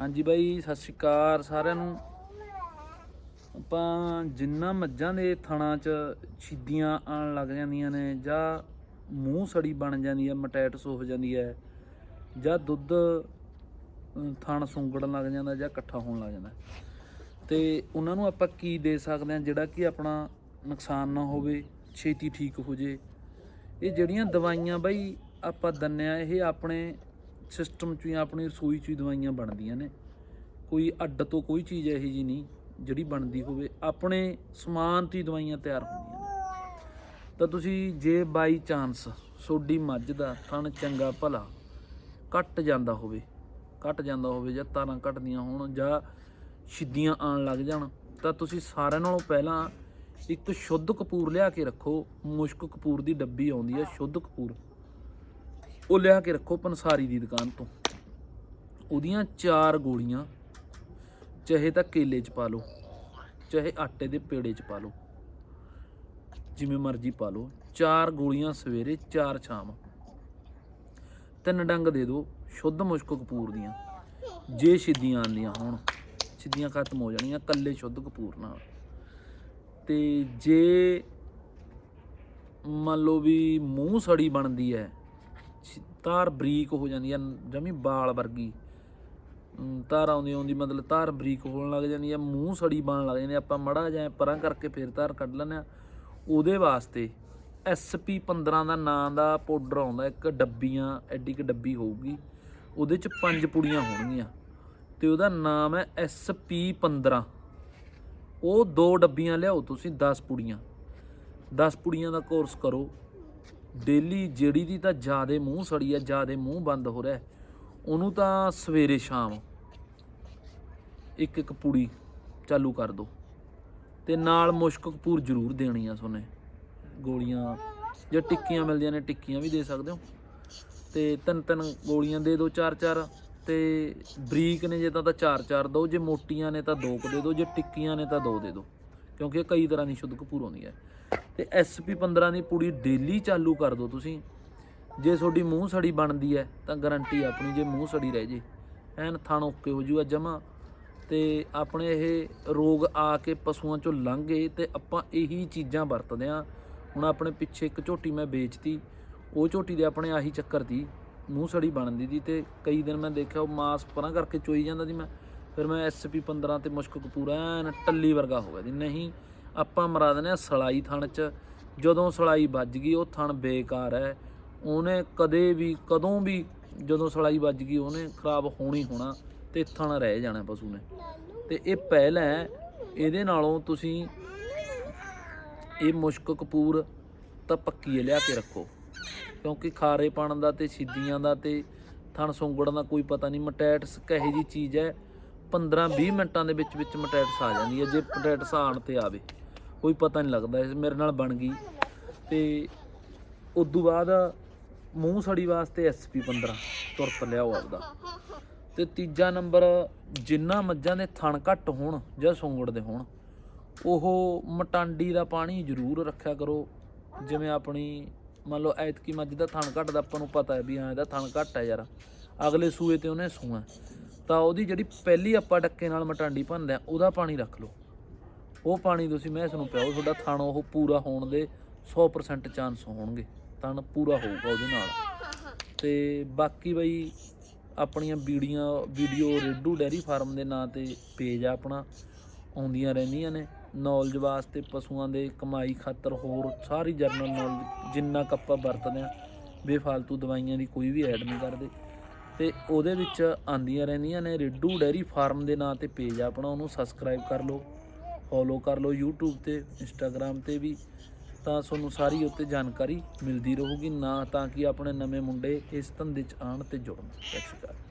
ਹਾਂਜੀ ਬਾਈ, ਸਤਿ ਸ਼੍ਰੀ ਅਕਾਲ ਸਾਰਿਆਂ ਨੂੰ। ਆਪਾਂ ਜਿੰਨਾ ਮੱਝਾਂ ਦੇ ਥਣਾ 'ਚ ਛਿੱਦੀਆਂ ਆਣ ਲੱਗ ਜਾਂਦੀਆਂ ਨੇ ਜਾਂ ਮੂੰਹ ਸੜੀ ਬਣ ਜਾਂਦੀ ਹੈ, ਮਟੈਟਸ ਹੋ ਜਾਂਦੀ ਹੈ, ਜਾਂ ਦੁੱਧ ਥਣ ਸੁੰਗੜਨ ਲੱਗ ਜਾਂਦਾ ਜਾਂ ਇਕੱਠਾ ਹੋਣ ਲੱਗ ਜਾਂਦਾ। ਤੇ ਉਹਨਾਂ ਨੂੰ ਆਪਾਂ ਕੀ ਦੇ ਸਕਦੇ ਹਾਂ ਜਿਹੜਾ ਕਿ ਆਪਣਾ ਨੁਕਸਾਨ ਨਾ ਹੋਵੇ, ਛੇਤੀ ਠੀਕ ਹੋ ਜੇ। ਇਹ ਜਿਹੜੀਆਂ ਦਵਾਈਆਂ ਬਾਈ ਆਪਾਂ ਦੰਨੇ ਆ ਇਹ ਆਪਣੇ ਸਿਸਟਮ 'ਚ ਹੀ ਆਪਣੀ ਰਸੋਈ 'ਚ ਹੀ ਦਵਾਈਆਂ ਬਣਦੀਆਂ ਨੇ। ਕੋਈ ਅੱਡ ਤੋਂ ਕੋਈ ਚੀਜ਼ ਇਹੋ ਜੀ ਨਹੀਂ ਜਿਹੜੀ ਬਣਦੀ ਹੋਵੇ। ਆਪਣੇ ਸਮਾਨ ਤੋਂ ਹੀ ਦਵਾਈਆਂ ਤਿਆਰ ਹੁੰਦੀਆਂ ਨੇ। ਤਾਂ ਤੁਸੀਂ ਜੇ ਬਾਈ ਚਾਂਸ ਸੋਡੀ ਮੱਝ ਦਾ ਥਣ ਚੰਗਾ ਭਲਾ ਕੱਟ ਜਾਂਦਾ ਹੋਵੇ ਕੱਟ ਜਾਂਦਾ ਹੋਵੇ ਜਾਂ ਤਾਰਾਂ ਕੱਟਦੀਆਂ ਹੋਣ ਜਾਂ ਛਿੱਦੀਆਂ ਆਣ ਲੱਗ ਜਾਣ, ਤਾਂ ਤੁਸੀਂ ਸਾਰਿਆਂ ਨਾਲੋਂ ਪਹਿਲਾਂ ਇੱਕ ਸ਼ੁੱਧ ਕਪੂਰ ਲਿਆ ਕੇ ਰੱਖੋ। ਮੁਸ਼ਕ ਕਪੂਰ ਦੀ ਡੱਬੀ ਆਉਂਦੀ ਹੈ, ਸ਼ੁੱਧ ਕਪੂਰ। ਉਹ ਲਿਆ ਕੇ ਰੱਖੋ ਪੰਸਾਰੀ ਦੀ ਦੁਕਾਨ ਤੋਂ। ਉਹਦੀਆਂ ਚਾਰ ਗੋਲੀਆਂ, ਚਾਹੇ ਤਾਂ ਕੇਲੇ 'ਚ ਪਾ ਲਓ, ਚਾਹੇ ਆਟੇ ਦੇ ਪੇੜੇ 'ਚ ਪਾ ਲਓ, ਜਿਵੇਂ ਮਰਜ਼ੀ ਪਾ ਲਓ। ਚਾਰ ਗੋਲੀਆਂ ਸਵੇਰੇ, ਚਾਰ ਸ਼ਾਮ। ਤਿੰਨ ਡੰਗ ਦੇ ਦਿਓ, ਸ਼ੁੱਧ ਮੁਸ਼ਕ ਕਪੂਰ ਦੀਆਂ। ਜੇ ਸਿੱਧੀਆਂ ਆਉਂਦੀਆਂ ਹੋਣ ਸਿੱਧੀਆਂ ਖਤਮ ਹੋ ਜਾਣੀਆਂ ਕੱਲੇ ਸ਼ੁੱਧ ਕਪੂਰ ਨਾਲ। ਤੇ ਜੇ ਮੰਨ ਲਓ ਵੀ ਮੂੰਹ ਸੜੀ ਬਣਦੀ ਹੈ ਤਾਰ ਬਰੀਕ ਹੋ ਜਾਂਦੀ ਆ ਜਮੀ ਬਾਲ ਵਰਗੀ। ਅਮ, ਤਾਰ ਆਉਂਦੀ ਆਉਂਦੀ ਮਤਲਬ ਤਾਰ ਬਰੀਕ ਹੋਣ ਲੱਗ ਜਾਂਦੀ ਹੈ ਮੂੰਹ ਸੜੀ ਬਣਨ ਲੱਗ ਜਾਂਦੀ ਆਪਾਂ ਮੜਾ ਜਾਏ ਪਰਾਂ ਕਰਕੇ ਫਿਰ ਤਾਰ ਕੱਢ ਲੈਂਦੇ ਆ ਉਹਦੇ ਵਾਸਤੇ SP 15 ਦਾ ਨਾਂ ਦਾ ਪਾਊਡਰ ਆਉਂਦਾ ਇੱਕ ਡੱਬੀਆਂ ਐਡੀ ਕਿ ਡੱਬੀ ਹੋਊਗੀ। ਉਹਦੇ ਚ ਪੰਜ ਪੁੜੀਆਂ ਹੋਣਗੀਆਂ। ਤੇ ਉਹਦਾ ਨਾਮ ਹੈ SP 15 ਉਹ ਦੋ ਡੱਬੀਆਂ ਲਿਆਓ ਤੁਸੀਂ 10 ਪੁੜੀਆਂ। 10 ਪੁੜੀਆਂ ਦਾ ਕੋਰਸ ਕਰੋ। ਡੇਲੀ ਜਿਹੜੀ ਦੀ ਤਾਂ ਜਿਆਦੇ ਮੂੰਹ ਸੜੀ ਹੈ ਜਿਆਦੇ ਮੂੰਹ ਬੰਦ ਹੋ ਰਿਹਾ ਉਹਨੂੰ ਤਾਂ ਸਵੇਰੇ ਸ਼ਾਮ ਇੱਕ ਇੱਕ ਪੁੜੀ ਚਾਲੂ ਕਰ ਦਿਓ ਤੇ ਨਾਲ ਮੁਸ਼ਕ ਕਪੂਰ ਜ਼ਰੂਰ ਦੇਣੀ ਆ ਸੋਨੇ। ਗੋਲੀਆਂ ਜੇ ਟਿੱਕੀਆਂ ਮਿਲਦੀਆਂ ਨੇ, ਟਿੱਕੀਆਂ ਵੀ ਦੇ ਸਕਦੇ ਹੋ। ਤੇ ਤਿੰਨ ਤਿੰਨ ਗੋਲੀਆਂ ਦੇ ਦਿਓ ਚਾਰ ਚਾਰ ਤੇ ਬਰੀਕ ਨੇ ਜੇ ਤਾਂ ਤਾਂ ਚਾਰ ਚਾਰ ਦਿਓ ਜੇ ਮੋਟੀਆਂ ਨੇ ਤਾਂ ਦੋ ਕੁ ਦੇ ਦਿਓ ਜੇ ਟਿੱਕੀਆਂ ਨੇ ਤਾਂ ਦੋ ਦੇ ਦਿਓ ਕਿਉਂਕਿ ਇਹ ਕਈ ਤਰ੍ਹਾਂ ਦੀ ਸ਼ੁੱਧ ਕਪੂਰ ਹੁੰਦੀ ਹੈ। ਤੇ SP 15 ਦੀ ਪੁੜੀ ਡੇਲੀ ਚਾਲੂ ਕਰ ਦਿਓ ਤੁਸੀਂ। ਜੇ ਤੁਹਾਡੀ ਮੂੰਹ ਸੜੀ ਬਣਦੀ ਹੈ, ਤਾਂ ਗਾਰੰਟੀ ਆਪਣੀ ਜੇ ਮੂੰਹ ਸੜੀ ਰਹਿ ਜੇ। ਐਨ ਥਣ ਓਕੇ ਹੋ ਜੂਗਾ ਜਮਾ। ਤੇ ਆਪਣੇ ਇਹ ਰੋਗ ਆ ਕੇ ਪਸ਼ੂਆਂ ਚੋਂ ਲੰਘ ਗਏ ਤੇ ਆਪਾਂ ਇਹੀ ਚੀਜ਼ਾਂ ਵਰਤਦੇ ਆ ਹੁਣ ਆਪਣੇ ਪਿੱਛੇ ਇੱਕ ਝੋਟੀ ਮੈਂ ਵੇਚਤੀ। ਉਹ ਝੋਟੀ ਦੇ ਆਪਣੇ ਆਹੀ ਚੱਕਰ ਦੀ ਮੂੰਹ ਸੜੀ ਬਣਦੀ ਦੀ ਤੇ ਕਈ ਦਿਨ ਮੈਂ ਦੇਖਿਆ ਉਹ ਮਾਸ ਪਰਾਂ ਕਰਕੇ ਚੋਈ ਜਾਂਦਾ ਸੀ ਮੈਂ। ਫਿਰ ਮੈਂ SP 15 ਤੇ ਮੁਸ਼ਕ ਕਪੂਰ ਐਨ ਟੱਲੀ ਵਰਗਾ ਹੋ ਗਿਆ ਜੀ। ਨਹੀਂ ਆਪਾਂ ਮਰਾ ਦਿੰਦੇ ਆ ਸਲਾਈ ਥਣ ਚ। ਜਦੋਂ ਸਲਾਈ ਵੱਜ ਗਈ ਉਹ ਥਣ ਬੇਕਾਰ ਹੈ। ਉਹਨੇ ਕਦੇ ਵੀ ਕਦੋਂ ਵੀ ਜਦੋਂ ਸਲਾਈ ਵੱਜ ਗਈ ਉਹਨੇ ਖਰਾਬ ਹੋਣੀ ਹੋਣਾ ਤੇ ਥਣ ਰਹਿ ਜਾਣਾ ਪਸ਼ੂ ਨੇ। ਤੇ ਇਹ ਪਹਿਲਾਂ ਹੈ, ਇਹਦੇ ਨਾਲੋਂ ਤੁਸੀਂ ਇਹ ਮੁਸ਼ਕ ਕਪੂਰ ਤਾਂ ਪੱਕੀ ਲਿਆ ਕੇ ਰੱਖੋ। ਕਿਉਂਕਿ ਖਾਰੇ ਪਾਣ ਦਾ ਤੇ ਸਿੱਧੀਆਂ ਦਾ ਤੇ ਥਣ ਸੁੰਗੜਨ ਦਾ ਕੋਈ ਪਤਾ ਨਹੀਂ ਮਟੈਟਸ ਕਹੇ ਜੀ ਚੀਜ਼ ਹੈ। 15-20 ਮਿੰਟਾਂ ਦੇ ਵਿੱਚ ਵਿੱਚ ਮਟੈਟਸ ਆ ਜਾਂਦੀ ਹੈ। ਜੇ ਮਟੈਟਸ ਆਣ ਤੇ ਆਵੇ, ਕੋਈ ਪਤਾ ਨਹੀਂ ਲੱਗਦਾ ਇਸ ਮੇਰੇ ਨਾਲ ਬਣ ਗਈ। ਤੇ ਉਦੋਂ ਬਾਅਦ ਮੂੰਹ ਸੜੀ ਵਾਸਤੇ SP 15 ਤੁਰਤ ਲਿਆਓ ਆਪਦਾ। ਤੇ ਤੀਜਾ ਨੰਬਰ, ਜਿੰਨਾ ਮੱਝਾਂ ਦੇ ਥਣ ਘੱਟ ਹੋਣ ਜਾਂ ਸੁੰਗੜਦੇ ਹੋਣ, ਉਹ ਮਟਾਂਡੀ ਦਾ ਪਾਣੀ ਜ਼ਰੂਰ ਰੱਖਿਆ ਕਰੋ। ਜਿਵੇਂ ਆਪਣੀ, ਮੰਨ ਲਓ ਐਤਕੀ ਮੱਝ ਦਾ ਥਣ ਘੱਟ ਦਾ ਆਪਾਂ ਨੂੰ ਪਤਾ ਹੈ ਵੀ ਹਾਂ ਇਹਦਾ ਥਣ ਘੱਟ ਹੈ ਯਾਰ। ਅਗਲੇ ਸੂਏ ਤੇ ਉਹਨੇ ਸੂਆ। ਤਾਂ ਉਹਦੀ ਜਿਹੜੀ ਪਹਿਲੀ ਆਪਾਂ ਡੱਕੇ ਨਾਲ ਮਟਾਂਡੀ ਭੰਨਦੇ ਆ ਉਹਦਾ ਪਾਣੀ ਰੱਖ ਲਓ। ਉਹ ਪਾਣੀ ਤੁਸੀਂ ਮੈਸ ਨੂੰ ਪਿਆਓ, ਤੁਹਾਡਾ ਥਣ ਉਹ ਪੂਰਾ ਹੋਣ ਦੇ 100% ਚਾਂਸ ਹੋਣਗੇ। ਥਣ ਪੂਰਾ ਹੋਊਗਾ ਉਹਦੇ ਨਾਲ। ਤੇ ਬਾਕੀ ਬਈ ਆਪਣੀਆਂ ਵੀਡੀਓ ਵੀਡੀਓ ਰੇਡੂ ਡੈਰੀ ਫਾਰਮ ਦੇ ਨਾਂ ਤੇ ਪੇਜ ਆ ਆਪਣਾ। ਆਉਂਦੀਆਂ ਰਹਿੰਦੀਆਂ ਨੇ। ਨੌਲੇਜ ਵਾਸਤੇ ਪਸ਼ੂਆਂ ਦੇ ਕਮਾਈ ਖਾਤਰ ਹੋਰ ਸਾਰੀ ਜਰਨਲ ਨੌਲੇਜ ਜਿੰਨਾ ਕੁ ਆਪਾਂ ਵਰਤਦੇ ਆ ਬੇਫਾਲਤੂ ਦਵਾਈਆਂ ਦੀ ਕੋਈ ਵੀ ਐਡ ਨਹੀਂ ਕਰਦੇ। ਤੇ ਉਹਦੇ ਵਿੱਚ ਆਂਦੀਆਂ ਰਹਿੰਦੀਆਂ ਨੇ ਰੇਡੂ ਡੈਰੀ ਫਾਰਮ ਦੇ ਨਾਂ ਤੇ ਪੇਜ ਆ ਆਪਣਾ, ਉਹਨੂੰ ਸਬਸਕ੍ਰਾਈਬ ਕਰ ਲਓ ਫੋਲੋ ਕਰ ਲਓ YouTube ਤੇ, Instagram ਤੇ ਵੀ, ਤਾਂ ਤੁਹਾਨੂੰ ਸਾਰੀ ਉੱਤੇ ਜਾਣਕਾਰੀ ਮਿਲਦੀ ਰਹੂਗੀ, ਨਾ ਤਾਂ ਕਿ ਆਪਣੇ ਨਵੇਂ ਮੁੰਡੇ ਇਸ ਧੰਦੇ 'ਚ ਆਣ ਤੇ ਜੁੜਨ। ਸਤਿ ਸ਼੍ਰੀ ਅਕਾਲ।